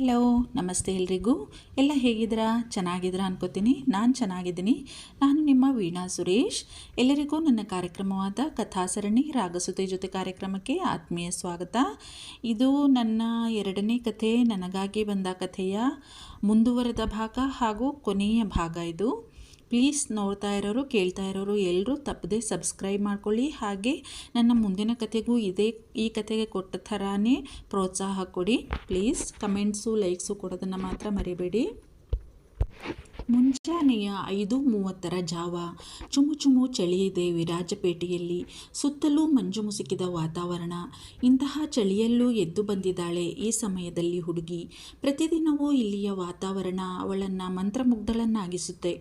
Hello ನಮಸ್ತೆ ಎಲ್ರಿಗೂ. ಎಲ್ಲ ಹೇಗಿದ್ದೀರಾ? ಚೆನ್ನಾಗಿದ್ದೀರಾ ಅನ್ಕೋತೀನಿ. ನಾನು ಚೆನ್ನಾಗಿದ್ದೀನಿ. ನಾನು ನಿಮ್ಮ ವೀಣಾ ಸುರೇಶ್. ಎಲ್ಲರಿಗೂ ನನ್ನ ಕಾರ್ಯಕ್ರಮವಾದ ಕಥಾಸರಣಿ ರಾಗಸುತೆ ಜೊತೆ ಕಾರ್ಯಕ್ರಮಕ್ಕೆ ಆತ್ಮೀಯ ಸ್ವಾಗತ. ಇದು ನನ್ನ ಎರಡನೇ ಕಥೆ. ನನಗಾಗಿ ಬಂದ ಕಥೆಯ ಮುಂದುವರೆದ ಭಾಗ ಹಾಗೂ ಕೊನೆಯ ಭಾಗ ಇದು. ಪ್ಲೀಸ್ ನೋಡ್ತಾ ಇರೋರು, ಕೇಳ್ತಾ ಇರೋರು ಎಲ್ಲರೂ ತಪ್ಪದೆ ಸಬ್ಸ್ಕ್ರೈಬ್ ಮಾಡ್ಕೊಳ್ಳಿ. ಹಾಗೆ ನನ್ನ ಮುಂದಿನ ಕತೆಗೂ ಇದೇ ಈ ಕತೆಗೆ ಕೊಟ್ಟ ಥರನೇ ಪ್ರೋತ್ಸಾಹ ಕೊಡಿ. ಪ್ಲೀಸ್ ಕಮೆಂಟ್ಸು, ಲೈಕ್ಸು ಕೊಡೋದನ್ನು ಮಾತ್ರ ಮರಿಬೇಡಿ. ಮುಂಜಾನೆಯ ಐದು ಮೂವತ್ತರ ಜಾವ ಚುಮು ಚುಮು ಚಳಿಯಿದೆ ವಿರಾಜಪೇಟೆಯಲ್ಲಿ. ಸುತ್ತಲೂ ಮಂಜು ಮುಸುಕಿದ ವಾತಾವರಣ. ಇಂತಹ ಚಳಿಯಲ್ಲೂ ಎದ್ದು ಬಂದಿದ್ದಾಳೆ ಈ ಸಮಯದಲ್ಲಿ ಹುಡುಗಿ. ಪ್ರತಿದಿನವೂ ಇಲ್ಲಿಯ ವಾತಾವರಣ ಅವಳನ್ನು ಮಂತ್ರಮುಗ್ಧಳನ್ನಾಗಿಸುತ್ತೆ.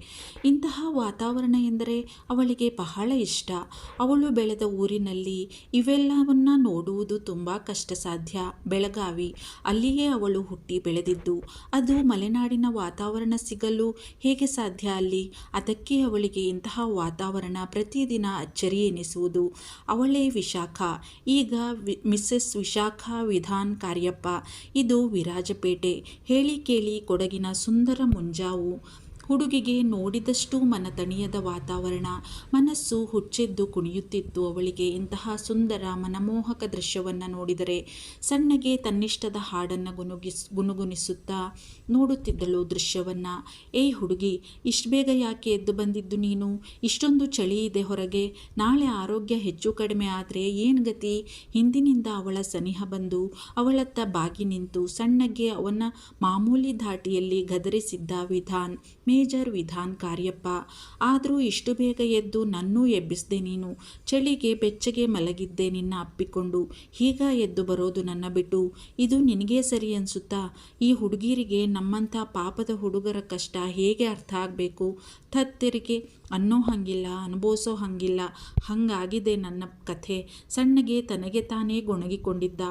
ಇಂತಹ ವಾತಾವರಣ ಎಂದರೆ ಅವಳಿಗೆ ಬಹಳ ಇಷ್ಟ. ಅವಳು ಬೆಳೆದ ಊರಿನಲ್ಲಿ ಇವೆಲ್ಲವನ್ನ ನೋಡುವುದು ತುಂಬ ಕಷ್ಟ ಸಾಧ್ಯ ಬೆಳಗಾವಿ, ಅಲ್ಲಿಯೇ ಅವಳು ಹುಟ್ಟಿ ಬೆಳೆದಿದ್ದು, ಅದು ಮಲೆನಾಡಿನ ವಾತಾವರಣ ಸಿಗಲು ಹೇಗೆ ಸಾಧ್ಯ ಅಲ್ಲಿ? ಅದಕ್ಕೆ ಅವಳಿಗೆ ಇಂತಹ ವಾತಾವರಣ ಪ್ರತಿದಿನ ಅಚ್ಚರಿ ಎನಿಸುವುದು. ಅವಳೇ ವಿಶಾಖ. ಈಗ ವಿ, ಮಿಸ್ಸೆಸ್ ವಿಶಾಖ ವಿಧಾನ್ ಕಾರ್ಯಪ್ಪ. ಇದು ವಿರಾಜಪೇಟೆ. ಹೇಳಿ ಕೇಳಿ ಕೊಡಗಿನ ಸುಂದರ ಮುಂಜಾವು. ಹುಡುಗಿಗೆ ನೋಡಿದಷ್ಟು ಮನತಣಿಯದ ವಾತಾವರಣ. ಮನಸ್ಸು ಹುಚ್ಚೆದ್ದು ಕುಣಿಯುತ್ತಿತ್ತು ಅವಳಿಗೆ. ಇಂತಹ ಸುಂದರ ಮನಮೋಹಕ ದೃಶ್ಯವನ್ನು ನೋಡಿದರೆ ಸಣ್ಣಗೆ ತನ್ನಿಷ್ಟದ ಹಾಡನ್ನು ಗುನುಗಿಸ್, ಗುನುಗುನಿಸುತ್ತಾ ನೋಡುತ್ತಿದ್ದಳು ದೃಶ್ಯವನ್ನು. ಏಯ್ ಹುಡುಗಿ, ಇಷ್ಟು ಬೇಗ ಯಾಕೆ ಎದ್ದು ಬಂದಿದ್ದು ನೀನು? ಇಷ್ಟೊಂದು ಚಳಿ ಇದೆ ಹೊರಗೆ. ನಾಳೆ ಆರೋಗ್ಯ ಹೆಚ್ಚು ಕಡಿಮೆ ಆದರೆ ಏನು ಗತಿ? ಹಿಂದಿನಿಂದ ಅವಳ ಸನಿಹ ಬಂದು ಅವಳತ್ತ ಬಾಗಿ ನಿಂತು ಸಣ್ಣಗೆ ಅವನ ಮಾಮೂಲಿ ಧಾಟಿಯಲ್ಲಿ ಗದರಿಸಿದ್ದ ವಿಧಾನ್. ಮೇಜರ್ ವಿಧಾನ್ ಕಾರ್ಯಪ್ಪ. ಆದರೂ ಇಷ್ಟು ಬೇಗ ಎದ್ದು ನನ್ನೂ ಎಬ್ಬಿಸಿದೆ ನೀನು. ಚಳಿಗೆ ಬೆಚ್ಚಗೆ ಮಲಗಿದ್ದೆ ನಿನ್ನ ಅಪ್ಪಿಕೊಂಡು. ಹೀಗ ಎದ್ದು ಬರೋದು ನನ್ನ ಬಿಟ್ಟು. ಇದು ನಿನಗೇ ಸರಿ ಅನ್ಸುತ್ತಾ? ಈ ಹುಡುಗಿರಿಗೆ ನಮ್ಮಂಥ ಪಾಪದ ಹುಡುಗರ ಕಷ್ಟ ಹೇಗೆ ಅರ್ಥ ಆಗಬೇಕು? ತತ್ತಿರಿಗೆ ಅನ್ನೋ ಹಾಗಿಲ್ಲ, ಅನುಭವಿಸೋ ಹಾಗಿಲ್ಲ. ಹಾಗಾಗಿದೆ ನನ್ನ ಕಥೆ. ಸಣ್ಣಗೆ ತನಗೆ ತಾನೇ ಗೊಣಗಿಕೊಂಡಿದ್ದ.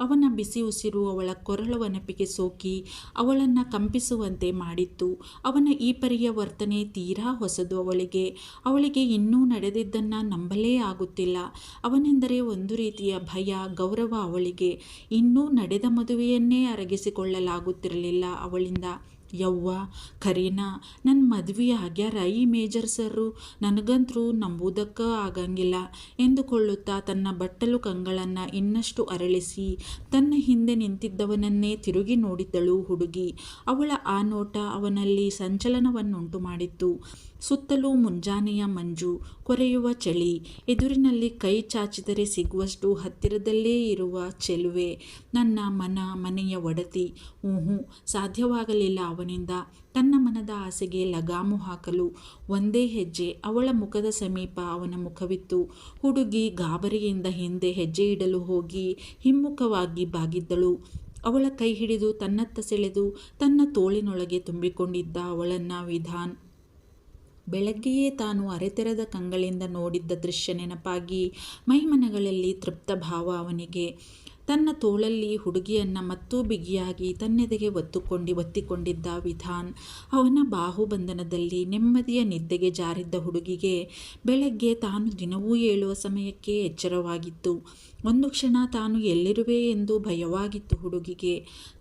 ಅವನ ಬಿಸಿ ಉಸಿರು ಅವಳ ಕೊರಳ ನೆಪಿಗೆ ಸೋಕಿ ಅವಳನ್ನು ಕಂಪಿಸುವಂತೆ ಮಾಡಿತ್ತು. ಅವನ ಈ ಪರಿಯ ವರ್ತನೆ ತೀರಾ ಹೊಸದು ಅವಳಿಗೆ. ಅವಳಿಗೆ ಇನ್ನೂ ನಡೆದಿದ್ದನ್ನು ನಂಬಲೇ ಆಗುತ್ತಿಲ್ಲ. ಅವನೆಂದರೆ ಒಂದು ರೀತಿಯ ಭಯ, ಗೌರವ ಅವಳಿಗೆ. ಇನ್ನೂ ನಡೆದ ಮದುವೆಯನ್ನೇ ಅರಗಿಸಿಕೊಳ್ಳಲಾಗುತ್ತಿರಲಿಲ್ಲ ಅವಳಿಂದ. ಯವ್ವ, ಕರೀನಾ ನನ್ನ ಮದುವೆ ಆಗ್ಯಾರ ಈ ಮೇಜರ್ ಸರ್ರು. ನನಗಂತರೂ ನಂಬುವುದಕ್ಕ ಆಗಂಗಿಲ್ಲ ಎಂದುಕೊಳ್ಳುತ್ತಾ ತನ್ನ ಬಟ್ಟಲು ಕಂಗಳನ್ನು ಇನ್ನಷ್ಟು ಅರಳಿಸಿ ತನ್ನ ಹಿಂದೆ ನಿಂತಿದ್ದವನನ್ನೇ ತಿರುಗಿ ನೋಡಿದ್ದಳು ಹುಡುಗಿ. ಅವಳ ಆ ನೋಟ ಅವನಲ್ಲಿ ಸಂಚಲನವನ್ನುಂಟು ಮಾಡಿತ್ತು. ಸುತ್ತಲೂ ಮುಂಜಾನೆಯ ಮಂಜು ಕೊರೆಯುವ ಚಳಿ. ಎದುರಿನಲ್ಲಿ ಕೈ ಚಾಚಿದರೆ ಸಿಗುವಷ್ಟು ಹತ್ತಿರದಲ್ಲೇ ಇರುವ ಚೆಲುವೆ. ನನ್ನ ಮನ ಮನೆಯ ಒಡತಿ. ಊಹು ಸಾಧ್ಯವಾಗಲಿಲ್ಲ ಅವನಿಂದ. ತನ್ನ ಮನದ ಆಸೆಗೆ ಲಗಾಮು ಹಾಕಲು. ಒಂದೇ ಹೆಜ್ಜೆ, ಅವಳ ಮುಖದ ಸಮೀಪ ಅವನ ಮುಖವಿತ್ತು. ಹುಡುಗಿ ಗಾಬರಿಯಿಂದ ಹಿಂದೆ ಹೆಜ್ಜೆ ಇಡಲು ಹೋಗಿ ಹಿಮ್ಮುಖವಾಗಿ ಬಾಗಿದ್ದಳು. ಅವಳ ಕೈ ಹಿಡಿದು ತನ್ನತ್ತ ಸೆಳೆದು ತನ್ನ ತೋಳಿನೊಳಗೆ ತುಂಬಿಕೊಂಡಿದ್ದ ಅವಳನ್ನ ವಿಧಾನ್ ಬೆಳಗ್ಗೆಯೇ ತಾನು ಅರೆತೆರೆದ ಕಂಗಳಿಂದ ನೋಡಿದ್ದ ದೃಶ್ಯ ನೆನಪಾಗಿ ಮೈಮನಗಳಲ್ಲಿ ತೃಪ್ತ ಭಾವ ಅವನಿಗೆ. ತನ್ನ ತೋಳಲ್ಲಿ ಹುಡುಗಿಯನ್ನು ಮತ್ತೂ ಬಿಗಿಯಾಗಿ ತನ್ನೆದೆಗೆ ಒತ್ತುಕೊಂಡು ಒತ್ತಿಕೊಂಡಿದ್ದ ವಿಧಾನ್, ಅವನ ಬಾಹುಬಂಧನದಲ್ಲಿ ನೆಮ್ಮದಿಯ ನಿದ್ದೆಗೆ ಜಾರಿದ್ದ ಹುಡುಗಿಗೆ ಬೆಳಗ್ಗೆ ತಾನು ದಿನವೂ ಏಳುವ ಸಮಯಕ್ಕೆ ಎಚ್ಚರವಾಗಿತ್ತು. ಒಂದು ಕ್ಷಣ ತಾನು ಎಲ್ಲಿರುವೆ ಎಂದು ಭಯವಾಗಿತ್ತು ಹುಡುಗಿಗೆ.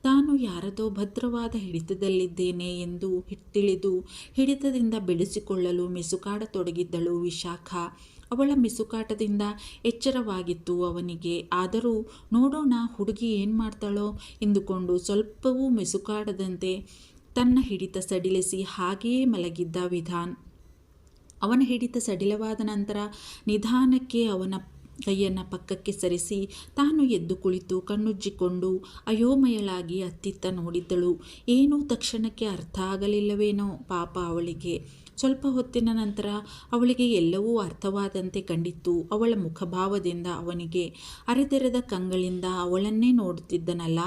ತಾನು ಯಾರದೋ ಭದ್ರವಾದ ಹಿಡಿತದಲ್ಲಿದ್ದೇನೆ ಎಂದು ತಿಳಿದು ಹಿಡಿತದಿಂದ ಬೆಳೆಸಿಕೊಳ್ಳಲು ಮಿಸುಕಾಡತೊಡಗಿದ್ದಳು ವಿಶಾಖ. ಅವಳ ಮಿಸುಕಾಟದಿಂದ ಎಚ್ಚರವಾಗಿತ್ತು ಅವನಿಗೆ. ಆದರೂ ನೋಡೋಣ ಹುಡುಗಿ ಏನು ಮಾಡ್ತಾಳೋ ಎಂದುಕೊಂಡು ಸ್ವಲ್ಪವೂ ಮಿಸುಕಾಡದಂತೆ ತನ್ನ ಹಿಡಿತ ಸಡಿಲಿಸಿ ಹಾಗೆಯೇ ಮಲಗಿದ್ದ ವಿಧಾನ್. ಅವನ ಹಿಡಿತ ಸಡಿಲವಾದ ನಂತರ ನಿಧಾನಕ್ಕೆ ಅವನ ಕೈಯನ್ನು ಪಕ್ಕಕ್ಕೆ ಸರಿಸಿ ತಾನು ಎದ್ದು ಕುಳಿತು ಕಣ್ಣುಜ್ಜಿಕೊಂಡು ಅಯೋಮಯಳಾಗಿ ಅತ್ತಿತ್ತ ನೋಡಿದ್ದಳು. ಏನೂ ತಕ್ಷಣಕ್ಕೆ ಅರ್ಥ ಆಗಲಿಲ್ಲವೇನೋ ಪಾಪ ಅವಳಿಗೆ. ಸ್ವಲ್ಪ ಹೊತ್ತಿನ ನಂತರ ಅವಳಿಗೆ ಎಲ್ಲವೂ ಅರ್ಥವಾದಂತೆ ಕಂಡಿತ್ತು ಅವಳ ಮುಖಭಾವದಿಂದ ಅವನಿಗೆ ಅರೆದೆರೆದ ಕಂಗಳಿಂದ ಅವಳನ್ನೇ ನೋಡುತ್ತಿದ್ದನಲ್ಲ.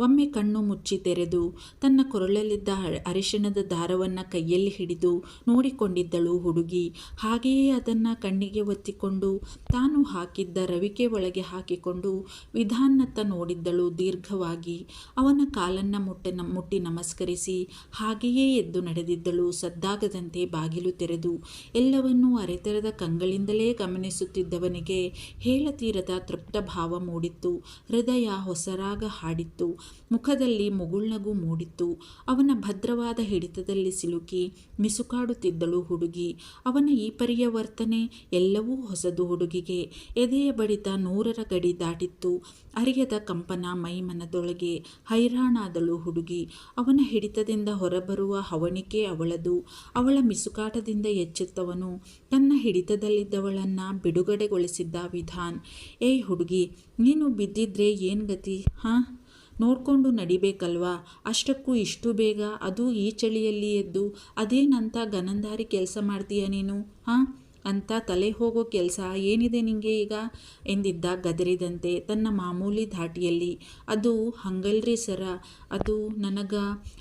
ಒಮ್ಮೆ ಕಣ್ಣು ಮುಚ್ಚಿ ತೆರೆದು ತನ್ನ ಕೊರಳಲ್ಲಿದ್ದ ಅರಿಶಿಣದ ದಾರವನ್ನು ಕೈಯಲ್ಲಿ ಹಿಡಿದು ನೋಡಿಕೊಂಡಿದ್ದಳು ಹುಡುಗಿ. ಹಾಗೆಯೇ ಅದನ್ನು ಕಣ್ಣಿಗೆ ಒತ್ತಿಕೊಂಡು ತಾನು ಹಾಕಿದ್ದ ರವಿಕೆ ಒಳಗೆ ಹಾಕಿಕೊಂಡು ವಿಧಾನತ್ತ ನೋಡಿದ್ದಳು ದೀರ್ಘವಾಗಿ. ಅವನ ಕಾಲನ್ನು ಮುಟ್ಟ ಮುಟ್ಟಿ ನಮಸ್ಕರಿಸಿ ಹಾಗೆಯೇ ಎದ್ದು ನಡೆದಿದ್ದಳು. ಸದ್ದಾಗದಂತೆ ಬಾಗಿಲು ತೆರೆದು ಎಲ್ಲವನ್ನೂ ಅರೆತೆರೆದ ಕಂಗಳಿಂದಲೇ ಗಮನಿಸುತ್ತಿದ್ದವನಿಗೆ ಹೇಳತೀರದ ತೃಪ್ತ ಭಾವ ಮೂಡಿತ್ತು. ಹೃದಯ ಹೊಸರಾಗ ಹಾಡಿತ್ತು. ಮುಖದಲ್ಲಿ ಮುಗುಳ್ನಗು ಮೂಡಿತ್ತು. ಅವನ ಭದ್ರವಾದ ಹಿಡಿತದಲ್ಲಿ ಸಿಲುಕಿ ಮಿಸುಕಾಡುತ್ತಿದ್ದಳು ಹುಡುಗಿ. ಅವನ ಈ ಪರಿಯ ವರ್ತನೆ ಎಲ್ಲವೂ ಹೊಸದು ಹುಡುಗಿಗೆ. ಎದೆಯ ಬಡಿತ ನೂರರ ಗಡಿ ದಾಟಿತ್ತು. ಅರಿಯದ ಕಂಪನ ಮೈಮನದೊಳಗೆ ಹೈರಾಣಾದಳು ಹುಡುಗಿ. ಅವನ ಹಿಡಿತದಿಂದ ಹೊರಬರುವ ಹವಣಿಕೆ ಅವಳದು. ಅವಳ ಮಿಸುಕಾಟದಿಂದ ಎಚ್ಚೆತ್ತವನು. ತನ್ನ ಹಿಡಿತದಲ್ಲಿದ್ದವಳನ್ನ ಬಿಡುಗಡೆಗೊಳಿಸಿದ್ದ ವಿಧಾನ್. ಏಯ್ ಹುಡುಗಿ, ನೀನು ಬಿದ್ದಿದ್ರೆ ಏನು ಗತಿ? ಹಾಂ? ನೋಡ್ಕೊಂಡು ನಡಿಬೇಕಲ್ವಾ? ಅಷ್ಟಕ್ಕೂ ಇಷ್ಟು ಬೇಗ? ಅದು ಈ ಚಳಿಯಲ್ಲಿ ಎದ್ದು ಅದೇನಂತ ಗನಂದಾರಿ ಕೆಲಸ ಮಾಡ್ತೀಯ ನೀನು? ಹಾಂ? ಅಂತ ತಲೆ ಹೋಗೋ ಕೆಲಸ ಏನಿದೆ ನಿಂಗೆ ಈಗ? ಎಂದಿದ್ದ ಗದರಿದಂತೆ ತನ್ನ ಮಾಮೂಲಿ ಧಾಟಿಯಲ್ಲಿ. ಅದು ಹಂಗಲ್ರಿ ಸರ. ಅದು ನನಗ,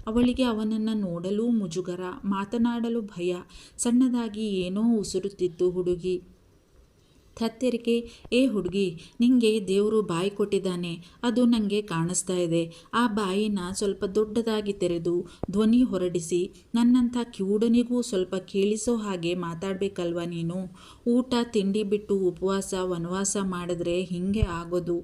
ಅವಳಿಗೆ ಅವನನ್ನು ನೋಡಲು ಮುಜುಗರ, ಮಾತನಾಡಲು ಭಯ. ಸಣ್ಣದಾಗಿ ಏನೋ ಉಸುರುತ್ತಿತ್ತು ಹುಡುಗಿ. ಥತ್ತೆರಿಕೆ, ಏ ಹುಡುಗಿ, ನಿಂಗೆ ದೇವರು ಬಾಯಿ ಕೊಟ್ಟಿದ್ದಾನೆ, ಅದು ನನಗೆ ಕಾಣಿಸ್ತಾ ಇದೆ. ಆ ಬಾಯಿನ ಸ್ವಲ್ಪ ದೊಡ್ಡದಾಗಿ ತೆರೆದು ಧ್ವನಿ ಹೊರಡಿಸಿ, ನನ್ನಂಥ ಕಿವುಡನಿಗೂ ಸ್ವಲ್ಪ ಕೇಳಿಸೋ ಹಾಗೆ ಮಾತಾಡಬೇಕಲ್ವ ನೀನು? ಊಟ, ತಿಂಡಿ ಬಿಟ್ಟು ಉಪವಾಸ, ವನವಾಸ ಮಾಡಿದ್ರೆ ಹಿಂಗೆ ಆಗೋದು.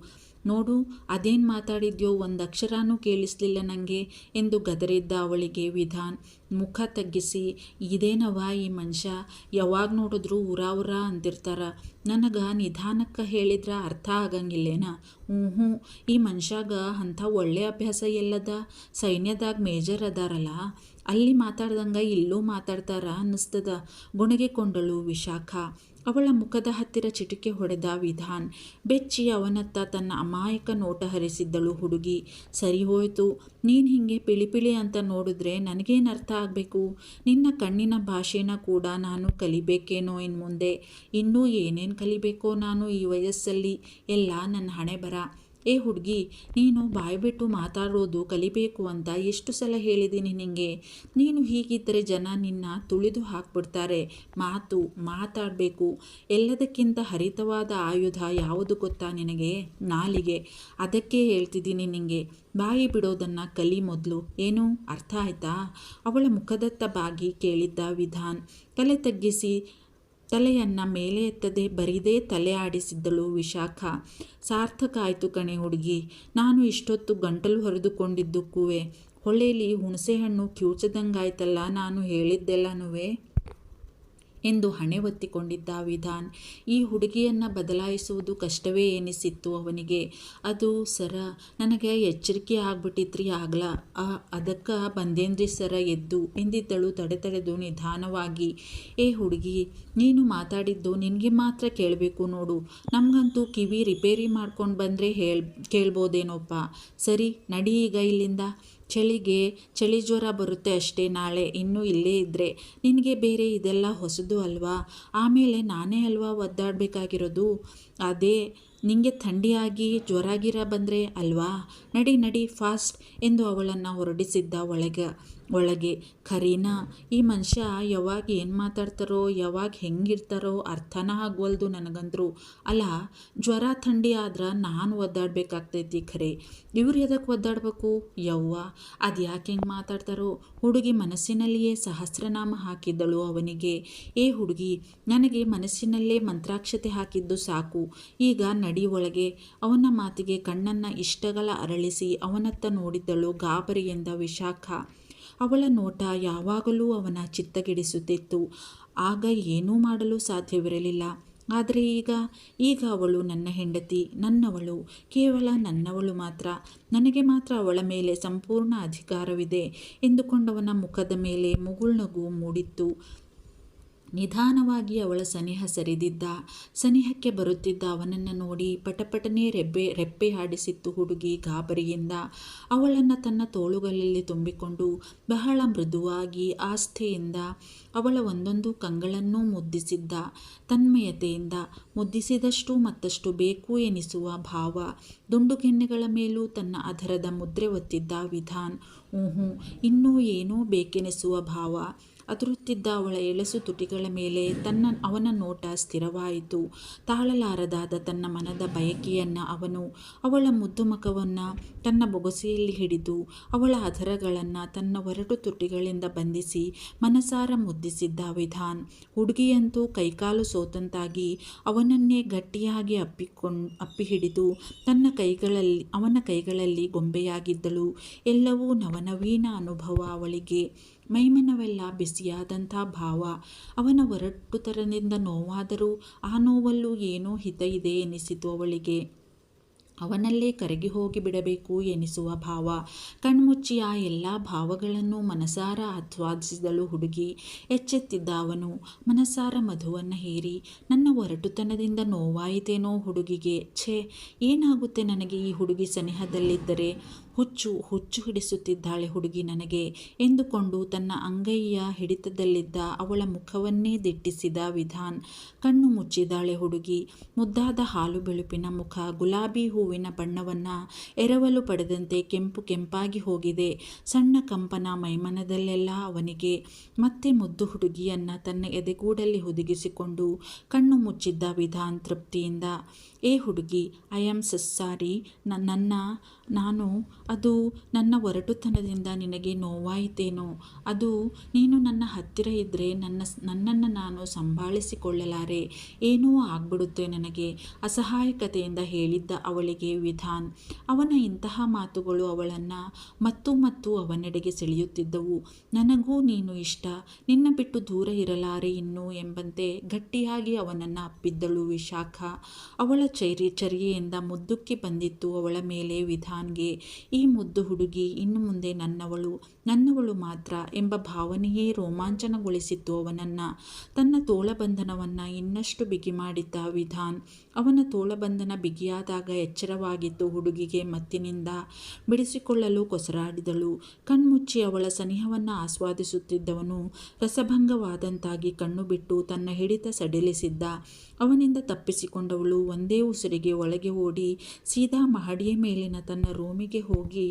ನೋಡು, ಅದೇನು ಮಾತಾಡಿದ್ಯೋ ಒಂದು ಅಕ್ಷರನೂ ಕೇಳಿಸ್ಲಿಲ್ಲ ನನಗೆ ಎಂದು ಗದರಿದ್ದ ಅವಳಿಗೆ ವಿಧಾನ್. ಮುಖ ತಗ್ಗಿಸಿ ಇದೇನವ ಈ ಮನುಷ್ಯ? ಯಾವಾಗ ನೋಡಿದ್ರು ಉರಾ ಉರಾ ಅಂತಿರ್ತಾರ. ನನಗೆ ನಿಧಾನಕ್ಕೆ ಹೇಳಿದ್ರೆ ಅರ್ಥ ಆಗಂಗಿಲ್ಲೇನ? ಹ್ಞೂ ಹ್ಞೂ ಈ ಮನುಷ್ಯಾಗ ಅಂಥ ಒಳ್ಳೆ ಅಭ್ಯಾಸ ಎಲ್ಲದ? ಸೈನ್ಯದಾಗ ಮೇಜರ್ ಅದಾರಲ್ಲ? ಅಲ್ಲಿ ಮಾತಾಡ್ದಂಗೆ ಇಲ್ಲೂ ಮಾತಾಡ್ತಾರ ಅನ್ನಿಸ್ತದ. ಗುಣಗಿಕೊಂಡಳು ವಿಶಾಖ. ಅವಳ ಮುಖದ ಹತ್ತಿರ ಚಿಟಿಕೆ ಹೊಡೆದ ವಿಧಾನ್. ಬೆಚ್ಚಿ ಅವನತ್ತ ತನ್ನ ಅಮಾಯಕ ನೋಟ ಹರಿಸಿದ್ದಳು ಹುಡುಗಿ. ಸರಿ ಹೋಯಿತು. ನೀನು ಹಿಂಗೆ ಪಿಳಿಪಿಳಿ ಪಿಳಿ ಅಂತ ನೋಡಿದ್ರೆ ನನಗೇನು ಅರ್ಥ ಆಗಬೇಕು? ನಿನ್ನ ಕಣ್ಣಿನ ಭಾಷೆನ ಕೂಡ ನಾನು ಕಲಿಬೇಕೇನೋ ಇನ್ನು ಮುಂದೆ? ಇನ್ನೂ ಏನೇನು ಕಲಿಬೇಕೋ ನಾನು ಈ ವಯಸ್ಸಲ್ಲಿ? ಎಲ್ಲ ನನ್ನ ಹಣೆ ಬರ ಏ ಹುಡುಗಿ, ನೀನು ಬಾಯ್ಬಿಟ್ಟು ಮಾತಾಡೋದು ಕಲಿಬೇಕು ಅಂತ ಎಷ್ಟು ಸಲ ಹೇಳಿದ್ದೀನಿ ನಿನಗೆ ನೀನು ಹೀಗಿದ್ದರೆ ಜನ ನಿನ್ನ ತುಳಿದು ಹಾಕ್ಬಿಡ್ತಾರೆ. ಮಾತು, ಮಾತಾಡಬೇಕು. ಎಲ್ಲದಕ್ಕಿಂತ ಹರಿತವಾದ ಆಯುಧ ಯಾವುದು ಗೊತ್ತಾ ನಿನಗೆ? ನಾಲಿಗೆ. ಅದಕ್ಕೆ ಹೇಳ್ತಿದ್ದೀನಿ ನಿನಗೆ ಬಾಯಿ ಬಿಡೋದನ್ನು ಕಲಿ ಮೊದಲು. ಏನು? ಅರ್ಥ ಆಯ್ತಾ? ಅವಳ ಮುಖದತ್ತ ಬಾಗಿ ಕೇಳಿದ್ದ ವಿಧಾನ್. ತಲೆ ತಗ್ಗಿಸಿ ತಲೆಯನ್ನು ಮೇಲೆ ಎತ್ತದೆ ಬರಿದೇ ತಲೆ ಆಡಿಸಿದ್ದಳು ವಿಶಾಖ. ಸಾರ್ಥಕ ಆಯಿತು ಕಣೆ ಹುಡುಗಿ, ನಾನು ಇಷ್ಟೊತ್ತು ಗಂಟಲು ಹೊರೆದುಕೊಂಡಿದ್ದಕ್ಕೂ ಹೊಳೆಯಲ್ಲಿ ಹುಣಸೆಹಣ್ಣು ಕಿವುಚದಂಗಾಯ್ತಲ್ಲ ನಾನು ಹೇಳಿದ್ದೆಲ್ಲನೂ ಎಂದು ಹಣೆ ಒತ್ತಿಕೊಂಡಿದ್ದ ವಿಧಾನ್, ಈ ಹುಡುಗಿಯನ್ನು ಬದಲಾಯಿಸುವುದು ಕಷ್ಟವೇ ಎನಿಸಿತ್ತು ಅವನಿಗೆ. ಅದು, ಸರ, ನನಗೆ ಎಚ್ಚರಿಕೆ ಆಗ್ಬಿಟ್ಟಿತ್ರಿ, ಆಗ್ಲ? ಅದಕ್ಕೆ ಬಂದೇನ್ರಿ, ಸರ, ಎದ್ದು? ಎಂದಿದ್ದಳು ತಡೆ ತಡೆದು ನಿಧಾನವಾಗಿ. ಏ ಹುಡುಗಿ, ನೀನು ಮಾತಾಡಿದ್ದು ನಿನಗೆ ಮಾತ್ರ ಕೇಳಬೇಕು ನೋಡು. ನಮಗಂತೂ ಕಿವಿ ರಿಪೇರಿ ಮಾಡ್ಕೊಂಡು ಬಂದರೆ ಹೇಳ್ ಕೇಳ್ಬೋದೇನೋಪ್ಪ? ಸರಿ, ನಡಿ ಈಗ ಇಲ್ಲಿಂದ. ಚಳಿಗೆ ಚಳಿ ಜ್ವರ ಬರುತ್ತೆ ಅಷ್ಟೇ ನಾಳೆ, ಇನ್ನೂ ಇಲ್ಲೇ ಇದ್ದರೆ ನಿನಗೆ ಬೇರೆ ಇದೆಲ್ಲ ಹೊಸದು ಅಲ್ವಾ? ಆಮೇಲೆ ನಾನೇ ಅಲ್ವಾ ಒದ್ದಾಡಬೇಕಾಗಿರೋದು? ಅದೇ ನಿಂಗೆ ಥಂಡಿಯಾಗಿ ಜ್ವರಾಗಿರ ಬಂದರೆ ಅಲ್ವಾ? ನಡಿ ನಡಿ, ಫಾಸ್ಟ್ ಎಂದು ಅವಳನ್ನು ಹೊರಡಿಸಿದ್ದ ಒಳಗೆ ಒಳಗೆ ಖರೀನಾ ಈ ಮನುಷ್ಯ ಯಾವಾಗ ಏನು ಮಾತಾಡ್ತಾರೋ, ಯಾವಾಗ ಹೆಂಗಿರ್ತಾರೋ ಅರ್ಥನ ಆಗ್ವಲ್ದು ನನಗಂದ್ರು. ಅಲ್ಲ, ಜ್ವರ, ಥಂಡಿ ಆದ್ರೆ ನಾನು ಒದ್ದಾಡಬೇಕಾಗ್ತೈತಿ ಖರೆ. ಇವ್ರು ಎದಕ್ಕೆ ಒದ್ದಾಡ್ಬೇಕು? ಯವ್ವ ಅದು ಯಾಕೆ ಹೆಂಗೆ ಮಾತಾಡ್ತಾರೋ? ಹುಡುಗಿ ಮನಸ್ಸಿನಲ್ಲಿಯೇ ಸಹಸ್ರನಾಮ ಹಾಕಿದ್ದಳು ಅವನಿಗೆ. ಏ ಹುಡುಗಿ, ನನಗೆ ಮನಸ್ಸಿನಲ್ಲೇ ಮಂತ್ರಾಕ್ಷತೆ ಹಾಕಿದ್ದು ಸಾಕು. ಈಗ ನಡಿ. ಒಳಗೆ ಅವನ ಮಾತಿಗೆ ಕಣ್ಣನ್ನು ಇಷ್ಟಗಳ ಅರಳಿಸಿ ಅವನತ್ತ ನೋಡಿದ್ದಳು ಗಾಬರಿಯಿಂದ ವಿಶಾಖ. ಅವಳ ನೋಟ ಯಾವಾಗಲೂ ಅವನ ಚಿತ್ತಗೆಡಿಸುತ್ತಿತ್ತು. ಆಗ ಏನೂ ಮಾಡಲು ಸಾಧ್ಯವಿರಲಿಲ್ಲ. ಆದರೆ ಈಗ ಈಗ ಅವಳು ನನ್ನ ಹೆಂಡತಿ, ನನ್ನವಳು, ಕೇವಲ ನನ್ನವಳು ಮಾತ್ರ. ನನಗೆ ಮಾತ್ರ ಅವಳ ಮೇಲೆ ಸಂಪೂರ್ಣ ಅಧಿಕಾರವಿದೆ ಎಂದುಕೊಂಡವನ ಮುಖದ ಮೇಲೆ ಮುಗುಳ್ನಗು ಮೂಡಿತ್ತು. ನಿಧಾನವಾಗಿ ಅವಳ ಸನಿಹ ಸರಿದಿದ್ದ, ಸನಿಹಕ್ಕೆ ಬರುತ್ತಿದ್ದ ಅವನನ್ನು ನೋಡಿ ಪಟಪಟನೆ ರೆಬ್ಬೆ, ರೆಪ್ಪೆ ಹಾಡಿಸಿತ್ತು ಹುಡುಗಿ ಗಾಬರಿಯಿಂದ. ಅವಳನ್ನು ತನ್ನ ತೋಳುಗಳಲ್ಲಿ ತುಂಬಿಕೊಂಡು ಬಹಳ ಮೃದುವಾಗಿ ಆಸ್ಥೆಯಿಂದ ಅವಳ ಒಂದೊಂದು ಕಂಗಳನ್ನೂ ಮುದ್ದಿಸಿದ್ದ. ತನ್ಮಯತೆಯಿಂದ ಮುದ್ದಿಸಿದಷ್ಟು ಮತ್ತಷ್ಟು ಬೇಕು ಎನಿಸುವ ಭಾವ ದುಂಡುಗೆಣ್ಣೆಗಳ ಮೇಲೂ ತನ್ನ ಅಧರದ ಮುದ್ರೆ ಒತ್ತಿದ್ದ ವಿಧಾನ್. ಊಹು ಇನ್ನೂ ಏನೋ ಬೇಕೆನಿಸುವ ಭಾವ. ಅದರುತ್ತಿದ್ದ ಅವಳ ಎಳಸು ತುಟಿಗಳ ಮೇಲೆ ತನ್ನ ಅವನ ನೋಟ ಸ್ಥಿರವಾಯಿತು. ತಾಳಲಾರದಾದ ತನ್ನ ಮನದ ಬಯಕೆಯನ್ನು ಅವನು, ಅವಳ ಮುದ್ದು ಮುಖವನ್ನು ತನ್ನ ಬೊಗಸೆಯಲ್ಲಿ ಹಿಡಿದು, ಅವಳ ಅಧರಗಳನ್ನು ತನ್ನ ಒರಟು ತುಟಿಗಳಿಂದ ಬಂಧಿಸಿ ಮನಸಾರ ಮುದ್ದಿಸಿದ್ದ ವಿಧಾನ್. ಹುಡುಗಿಯಂತೂ ಕೈಕಾಲು ಸೋತಂತಾಗಿ ಅವನನ್ನೇ ಗಟ್ಟಿಯಾಗಿ ಅಪ್ಪಿಕೊಂಡ್ ಅಪ್ಪಿ ಹಿಡಿದು ತನ್ನ ಕೈಗಳಲ್ಲಿ, ಅವನ ಕೈಗಳಲ್ಲಿ ಗೊಂಬೆಯಾಗಿದ್ದಳು. ಎಲ್ಲವೂ ನವನವೀನ ಅನುಭವ ಅವಳಿಗೆ. ಮೈಮನವೆಲ್ಲ ಬಿಸಿಯಾದಂಥ ಭಾವ. ಅವನ ಒರಟುತನದಿಂದ ನೋವಾದರೂ ಆ ನೋವಲ್ಲೂ ಏನೋ ಹಿತ ಇದೆ ಎನಿಸಿತು ಅವಳಿಗೆ. ಅವನಲ್ಲೇ ಕರಗಿ ಹೋಗಿ ಬಿಡಬೇಕು ಎನಿಸುವ ಭಾವ. ಕಣ್ಮುಚ್ಚಿ ಆ ಎಲ್ಲ ಭಾವಗಳನ್ನು ಮನಸಾರ ಆಸ್ವಾದಿಸಿದಳು ಹುಡುಗಿ. ಎಚ್ಚೆತ್ತಿದ್ದ ಅವನು, ಮನಸಾರ ಮಧುವನ್ನು ಹೇರಿ, ನನ್ನ ಒರಟುತನದಿಂದ ನೋವಾಯಿತೇನೋ ಹುಡುಗಿಗೆ. ಛೇ, ಏನಾಗುತ್ತೆ ನನಗೆ ಈ ಹುಡುಗಿ ಸನಿಹದಲ್ಲಿದ್ದರೆ? ಹುಚ್ಚು ಹುಚ್ಚು ಹಿಡಿಸುತ್ತಿದ್ದಾಳೆ ಹುಡುಗಿ ನನಗೆ ಎಂದುಕೊಂಡು ತನ್ನ ಅಂಗೈಯ ಹಿಡಿತದಲ್ಲಿದ್ದ ಅವಳ ಮುಖವನ್ನೇ ದಿಟ್ಟಿಸಿದ ವಿಧಾನ್. ಕಣ್ಣು ಮುಚ್ಚಿದಾಳೆ ಹುಡುಗಿ. ಮುದ್ದಾದ ಹಾಲು ಬೆಳುಪಿನ ಮುಖ, ಗುಲಾಬಿ ಹೂವಿನ ಬಣ್ಣವನ್ನು ಎರವಲು ಪಡೆದಂತೆ ಕೆಂಪು ಕೆಂಪಾಗಿ ಹೋಗಿದೆ. ಸಣ್ಣ ಕಂಪನ ಮೈಮನದಲ್ಲೆಲ್ಲ ಅವನಿಗೆ ಮತ್ತೆ ಮುದ್ದು ಹುಡುಗಿಯನ್ನು ತನ್ನ ಎದೆಗೂಡಲ್ಲಿ ಹುದುಗಿಸಿಕೊಂಡು ಕಣ್ಣು ಮುಚ್ಚಿದ್ದ ವಿಧಾನ್ ತೃಪ್ತಿಯಿಂದ, ಏ ಹುಡುಗಿ ಐ ಆಮ್ ಸಸ್ಸಾರಿ ನನ್ನ, ನಾನು ಅದು ನನ್ನ ಒರಟುತನದಿಂದ ನಿನಗೆ ನೋವಾಯಿತೇನೋ? ಅದು ನೀನು ನನ್ನ ಹತ್ತಿರ ಇದ್ದರೆ ನನ್ನ ನನ್ನನ್ನು ನಾನು ಸಂಭಾಳಿಸಿಕೊಳ್ಳಲಾರೆ? ಏನೂ ಆಗ್ಬಿಡುತ್ತೆ ನನಗೆ. ಅಸಹಾಯಕತೆಯಿಂದ ಹೇಳಿದ್ದ ಅವಳಿಗೆ ವಿಧಾನ್. ಅವನ ಇಂತಹ ಮಾತುಗಳು ಅವಳನ್ನು ಮತ್ತು ಮತ್ತು ಅವನೆಡೆಗೆ ಸೆಳೆಯುತ್ತಿದ್ದವು. ನನಗೂ ನೀನು ಇಷ್ಟ. ನಿನ್ನ ಬಿಟ್ಟು ದೂರ ಇರಲಾರೆ ಇನ್ನು ಎಂಬಂತೆ ಗಟ್ಟಿಯಾಗಿ ಅವನನ್ನು ಅಪ್ಪಿದ್ದಳು ವಿಶಾಖ. ಅವಳ ಚೈರಿ, ಚರ್ಯೆಯಿಂದ ಮುದ್ದುಕ್ಕಿ ಬಂದಿತ್ತು ಅವಳ ಮೇಲೆ ವಿಧಾನ್ಗೆ. ಮುದ್ದು ಹುಡುಗಿ, ಇನ್ನು ಮುಂದೆ ನನ್ನವಳು ನನ್ನವಳು ಮಾತ್ರ ಎಂಬ ಭಾವನೆಯೇ ರೋಮಾಂಚನಗೊಳಿಸಿತ್ತು ಅವನನ್ನ. ತನ್ನ ತೋಳಬಂಧನವನ್ನು ಇನ್ನಷ್ಟು ಬಿಗಿ ಮಾಡಿದ್ದ ವಿಧಾನ್ ಅವನ ತೋಳಬಂಧನ ಬಿಗಿಯಾದಾಗ ಎಚ್ಚರವಾಗಿತ್ತು ಹುಡುಗಿಗೆ ಮತ್ತಿನಿಂದ. ಬಿಡಿಸಿಕೊಳ್ಳಲು ಕೊಸರಾಡಿದಳು. ಕಣ್ಮುಚ್ಚಿ ಅವಳ ಸನಿಹವನ್ನು ಆಸ್ವಾದಿಸುತ್ತಿದ್ದವನು ರಸಭಂಗವಾದಂತಾಗಿ ಕಣ್ಣು ಬಿಟ್ಟು ತನ್ನ ಹಿಡಿತ ಸಡಿಲಿಸಿದ್ದ. ಅವನಿಂದ ತಪ್ಪಿಸಿಕೊಂಡವಳು ಒಂದೇ ಉಸಿರಿಗೆ ಒಳಗೆ ಓಡಿ ಸೀದಾ ಮಹಡಿಯ ಮೇಲಿನ ತನ್ನ ರೂಮಿಗೆ ಹೋಗಿ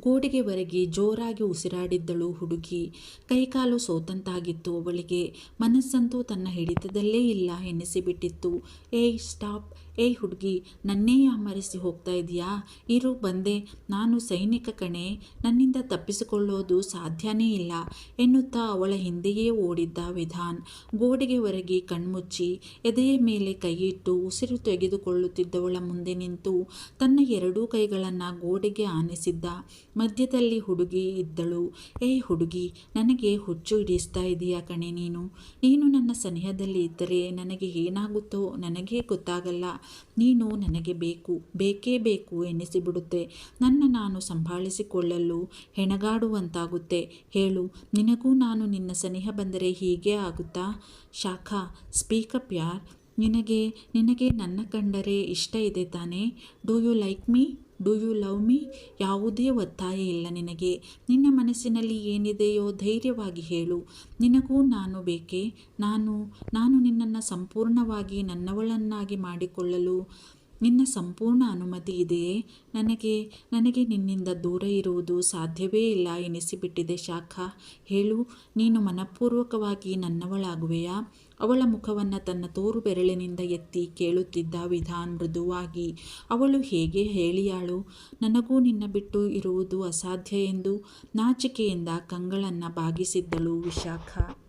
ಗೋಡೆಗೆ ಒರಗಿ ಜೋರಾಗಿ ಉಸಿರಾಡಿದ್ದಳು ಹುಡುಗಿ. ಕೈಕಾಲು ಸೋತಂತಾಗಿತ್ತು ಅವಳಿಗೆ. ಮನಸ್ಸಂತೂ ತನ್ನ ಹಿಡಿತದಲ್ಲೇ ಇಲ್ಲ ಎನಿಸಿಬಿಟ್ಟಿತ್ತು ಏಯ್, ಸ್ಟಾಪ್. ಏಯ್ ಹುಡುಗಿ, ನನ್ನೇ ಮರೆಸಿ ಹೋಗ್ತಾ ಇದೆಯಾ ಇರು, ಬಂದೆ. ನಾನು ಸೈನಿಕ ಕಣೆ. ನನ್ನಿಂದ ತಪ್ಪಿಸಿಕೊಳ್ಳೋದು ಸಾಧ್ಯನೇ ಇಲ್ಲ ಎನ್ನುತ್ತಾ ಅವಳ ಹಿಂದೆಯೇ ಓಡಿದ್ದ ವಿಧಾನ್. ಗೋಡೆಗೆ ಹೊರಗೆ ಕಣ್ಮುಚ್ಚಿ, ಎದೆಯ ಮೇಲೆ ಕೈಯಿಟ್ಟು ಉಸಿರು ತೆಗೆದುಕೊಳ್ಳುತ್ತಿದ್ದವಳ ಮುಂದೆ ನಿಂತು ತನ್ನ ಎರಡೂ ಕೈಗಳನ್ನು ಗೋಡೆಗೆ ಆನಿಸಿದ್ದ. ಮಧ್ಯದಲ್ಲಿ ಹುಡುಗಿ ಇದ್ದಳು. ಏ ಹುಡುಗಿ, ನನಗೆ ಹುಚ್ಚು ಹಿಡಿಸ್ತಾ ಇದೆಯಾ ಕಣೆ ನೀನು? ನೀನು ನನ್ನ ಸನಿಹದಲ್ಲಿ ಇದ್ದರೆ ನನಗೆ ಏನಾಗುತ್ತೋ ನನಗೇ ಗೊತ್ತಾಗಲ್ಲ. ನೀನು ನನಗೆ ಬೇಕು, ಬೇಕೇ ಬೇಕು ಎನಿಸಿಬಿಡುತ್ತೆ. ನನ್ನ ನಾನು ಸಂಭಾಳಿಸಿಕೊಳ್ಳಲು ಹೆಣಗಾಡುವಂತಾಗುತ್ತೆ. ಹೇಳು, ನಿನಗೂ ನಾನು ನಿನ್ನ ಸನಿಹ ಬಂದರೆ ಹೀಗೆ ಆಗುತ್ತಾ? ಶಾಖಾ ಸ್ಪೀಕಪ್ ಯಾರ್? ನಿನಗೆ ನಿನಗೆ ನನ್ನ ಕಂಡರೆ ಇಷ್ಟ ಇದೆ ತಾನೇ? Do you like me do you love me ಯಾವುದೇ ಒತ್ತಾಯ ಇಲ್ಲ ನಿನಗೆ. ನಿನ್ನ ಮನಸ್ಸಿನಲ್ಲಿ ಏನಿದೆಯೋ ಧೈರ್ಯವಾಗಿ ಹೇಳು. ನಿನಗೂ ನಾನು ಬೇಕೇ? ನಾನು ನಾನು ನಿನ್ನನ್ನು ಸಂಪೂರ್ಣವಾಗಿ ನನ್ನವಳನ್ನಾಗಿ ಮಾಡಿಕೊಳ್ಳಲು. ನಿನ್ನ ಸಂಪೂರ್ಣ ಅನುಮತಿ ಇದೆಯೇ ನನಗೆ ನನಗೆ ನಿನ್ನಿಂದ ದೂರ ಇರುವುದು ಸಾಧ್ಯವೇ ಇಲ್ಲ ಎನಿಸಿಬಿಟ್ಟಿದೆ ಶಾಖ. ಹೇಳು, ನೀನು ಮನಪೂರ್ವಕವಾಗಿ ನನ್ನವಳಾಗುವೆಯಾ? ಅವಳ ಮುಖವನ್ನು ತನ್ನ ತೋರು ಬೆರಳಿನಿಂದ ಎತ್ತಿ ಕೇಳುತ್ತಿದ್ದ ವಿಧಾನ್ ಮೃದುವಾಗಿ, ಅವಳು ಹೇಗೆ ಹೇಳಿಯಾಳು? ನನಗೂ ನಿನ್ನ ಬಿಟ್ಟು ಇರುವುದು ಅಸಾಧ್ಯ ಎಂದು ನಾಚಿಕೆಯಿಂದ ಕಂಗಳನ್ನು ಬಾಗಿಸಿದ್ದಳು ವಿಶಾಖ.